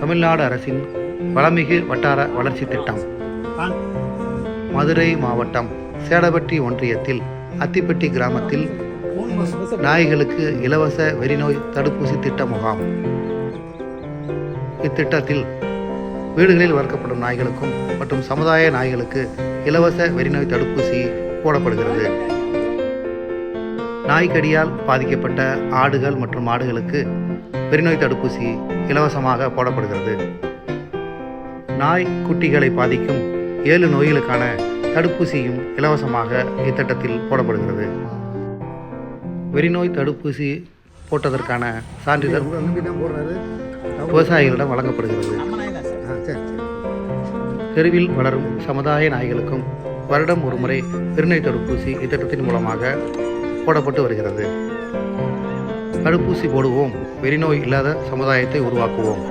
தமிழ்நாடு அரசின் வளமிகு வட்டார வளர்ச்சி திட்டம். மதுரை மாவட்டம் சேடபட்டி ஒன்றியத்தில் அத்திப்பட்டி கிராமத்தில் நாய்களுக்கு இலவச வெறிநோய் தடுப்பூசி திட்ட முகாம். இத்திட்டத்தில் வீடுகளில் வளர்க்கப்படும் நாய்களுக்கும் மற்றும் சமுதாய நாய்களுக்கு இலவச வெறிநோய் தடுப்பூசி போடப்படுகிறது. நாய்க்கடியால் பாதிக்கப்பட்ட ஆடுகள் மற்றும் மாடுகளுக்கு பெருநோய் தடுப்பூசி இலவசமாக போடப்படுகிறது. நாய் குட்டிகளை பாதிக்கும் ஏழு நோய்களுக்கான தடுப்பூசியும் இலவசமாக இத்திட்டத்தில் போடப்படுகிறது. வெறிநோய் தடுப்பூசி போட்டதற்கான சான்றிதழ் விவசாயிகளிடம் வழங்கப்படுகிறது. தெருவில் வளரும் சமுதாய நாய்களுக்கும் வருடம் ஒருமுறை பெருநோய் தடுப்பூசி இத்திட்டத்தின் மூலமாக போடப்பட்டு வருகிறது. தடுப்பூசி போடுவோம். வெறிநோய் இல்லாத சமுதாயத்தை உருவாக்குவோம்.